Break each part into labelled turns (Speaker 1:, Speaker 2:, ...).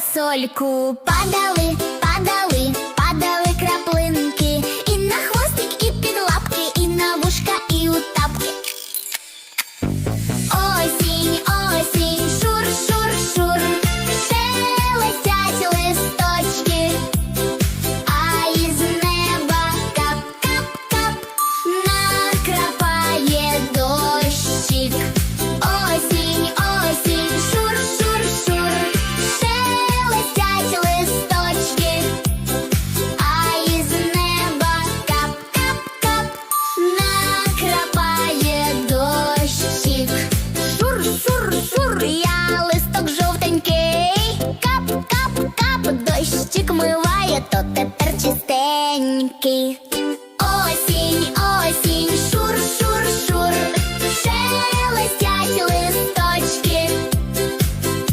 Speaker 1: Сольку падали, падали. маленьких. Осінь, осінь, шур, шур, шур, шелестять листочки,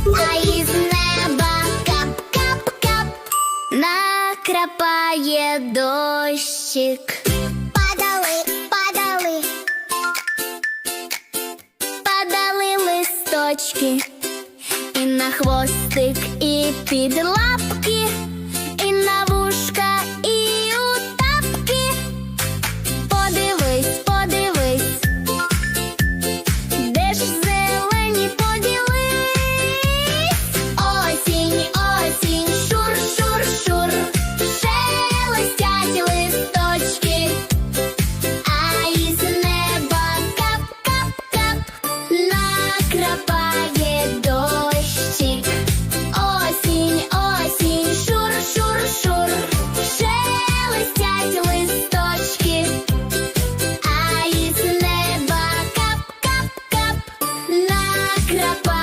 Speaker 1: а із неба кап-кап-кап накрапає дощик. Падали, падали, падали листочки, і на хвостик, і під лапки. крапа.